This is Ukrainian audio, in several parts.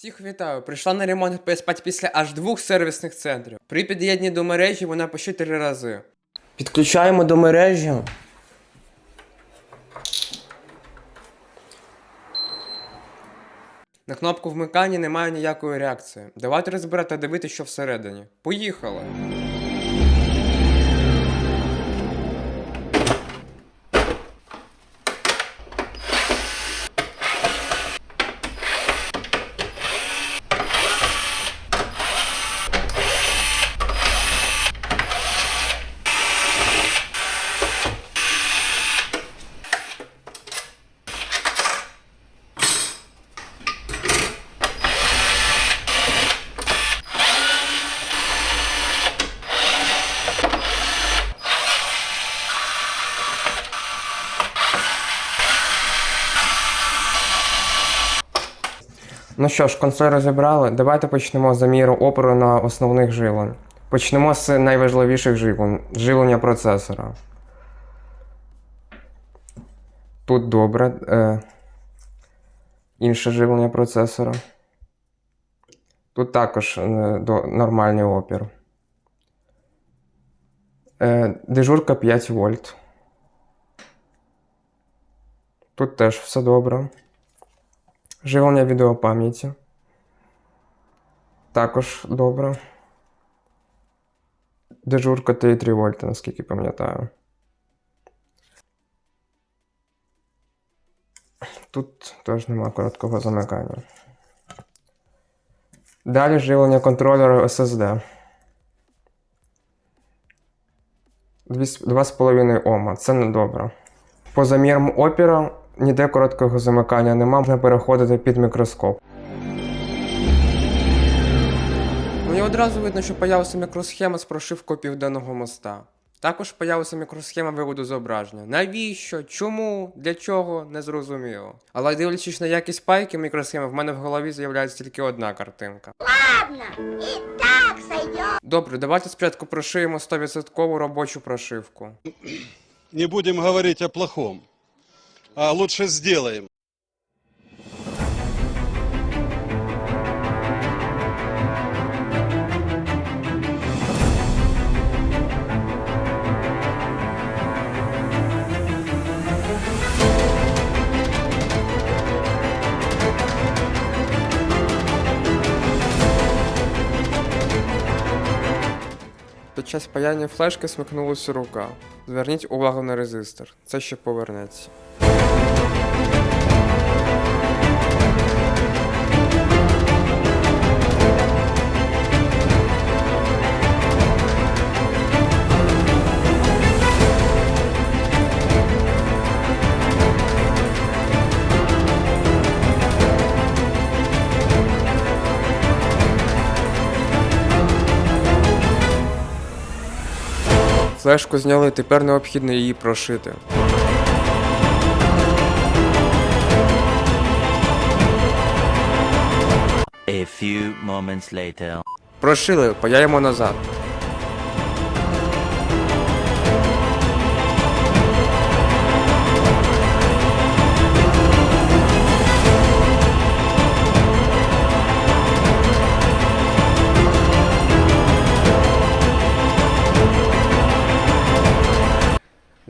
Всіх вітаю! Прийшла на ремонт PS5 після аж двох сервісних центрів. При під'єднанні до мережі вона по 4 рази. Підключаємо до мережі. На кнопку вмикання немає ніякої реакції. Давайте розбирати та дивитися, що всередині. Поїхали! Ну що ж, консоль розібрали. Давайте почнемо з заміру опору на основних жилень. Почнемо з найважливіших жилень живлення процесора. Тут добре. Е, інше живлення процесора. Тут також е, до, нормальний опір. Е, дежурка 5 вольт. Тут теж все добре. Живлення відеопам'яті. Також добре. Дежурка 3,3 вольта, наскільки пам'ятаю. Тут теж нема короткого замикання. Далі живлення контролера SSD. 2,5 Ома. Це недобре. По замірам опіра ніде короткого замикання нема, можна переходити під мікроскоп. Ну і одразу видно, що появилася мікросхема з прошивкою південного моста. Також появилася мікросхема виводу зображення. Навіщо? Чому? Для чого? Не зрозуміло. Але дивлячись на якість пайки мікросхеми, в мене в голові з'являється тільки одна картинка. Ладно, и так сойдет. Добре, давайте спочатку прошиємо 100% робочу прошивку. Не будем говорить о плохом, а лучше сделаем. Під час паяння флешки смикнулася рука. Зверніть увагу на резистор. Це ще повернеться. Флешку зняли, тепер необхідно її прошити. A few moments later. Прошили, паяємо назад.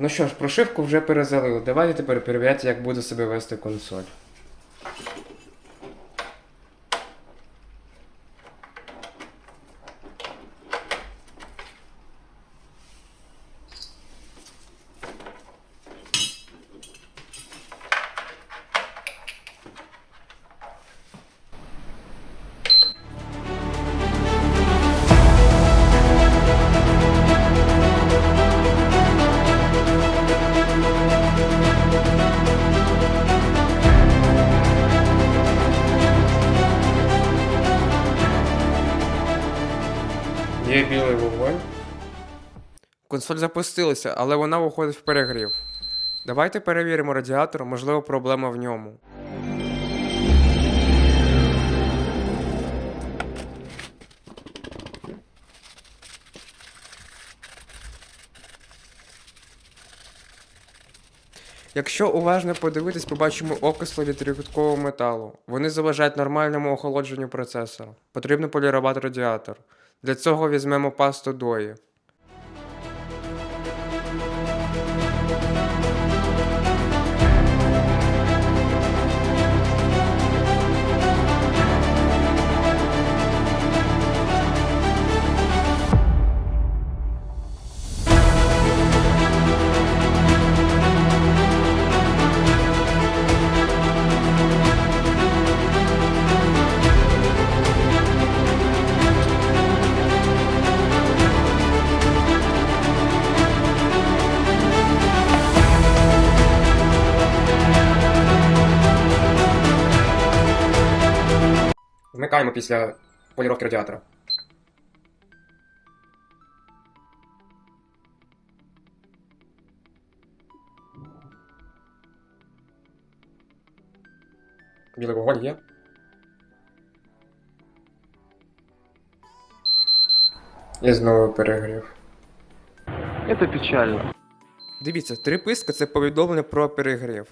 Ну що ж, прошивку вже перезалили. Давайте тепер перевіряти, як буде себе вести консоль. Консоль запустилася, але вона виходить в перегрів. Давайте перевіримо радіатор, можливо, проблема в ньому. Якщо уважно подивитись, побачимо окисли від рідкого металу. Вони заважають нормальному охолодженню процесора. Потрібно полірувати радіатор. Для цього візьмемо пасту дої. Вмикаємо після поліровки радіатора. Білий вогонь є. І знову перегрів. Это печально. Дивіться, три писка це повідомлення про перегрів.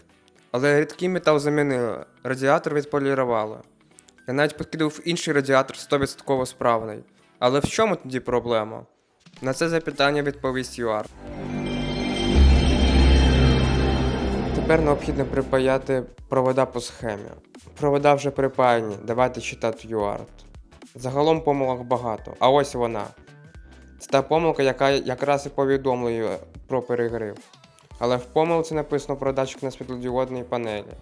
Але рідкий метал замінили, радіатор відполірували. Я навіть підкидав інший радіатор 100% справний. Але в чому тоді проблема? На це запитання відповість ЮАР. Тепер необхідно припаяти провода по схемі. Провода вже припаяні, давайте читати ЮАРТ. Загалом помилок багато, а ось вона. Це та помилка, яка якраз і повідомлює про перегрів. Але в помилці написано про датчик на світлодіодній панелі.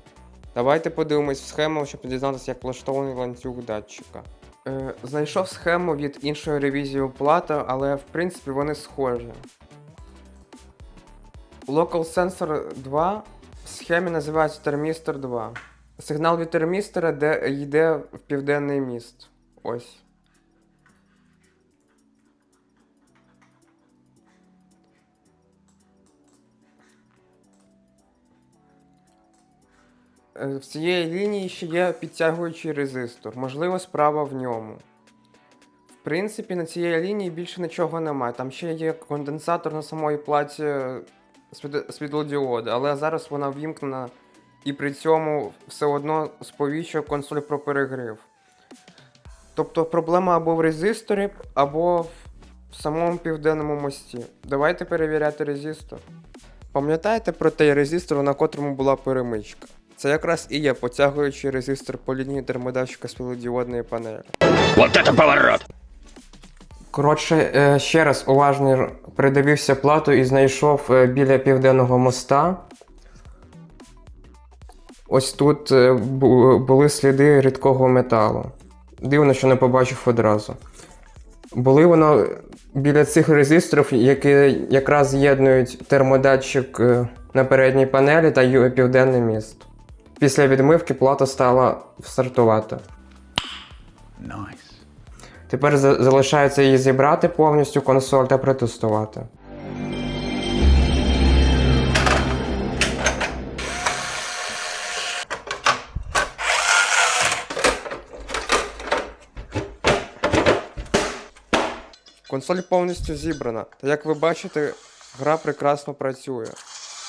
Давайте подивимось в схему, щоб дізнатися, як влаштований ланцюг датчика. Е, знайшов схему від іншої ревізії оплата, але в принципі вони схожі. Local Sensor 2 в схемі називається термістер 2. Сигнал від термістера де йде в південний міст. Ось. В цієї лінії ще є підтягуючий резистор, можливо, справа в ньому. В принципі, на цієї лінії більше нічого немає. Там ще є конденсатор на самої платі світ- світлодіоди, але зараз вона вімкнена і при цьому все одно сповіщує консоль про перегрів. Тобто проблема або в резисторі, або в самому південному мості. Давайте перевіряти резистор. Пам'ятаєте про той резистор, на котрому була перемичка? Це якраз і є потягуючий резистор по лінії термодатчика світлодіодної панелі. Вот это поворот! Коротше, е, ще раз уважно придивився плату і знайшов е, біля південного моста. Ось тут е, були сліди рідкого металу. Дивно, що не побачив одразу. Були воно біля цих резисторів, які якраз з'єднують термодатчик на передній панелі та ю- південний міст. Після відмивки плата стала стартувати. Тепер за- залишається її зібрати повністю консоль та протестувати. Консоль повністю зібрана, та як ви бачите, гра прекрасно працює.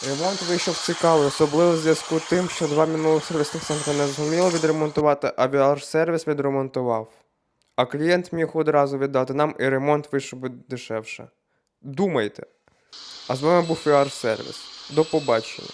Ремонт вийшов цікавий, особливо в зв'язку з тим, що два минулих сервісних центри не зуміло відремонтувати, а VR-сервіс відремонтував. А клієнт міг одразу віддати нам і ремонт вийшов би дешевше. Думайте. А з вами був VR сервіс. До побачення.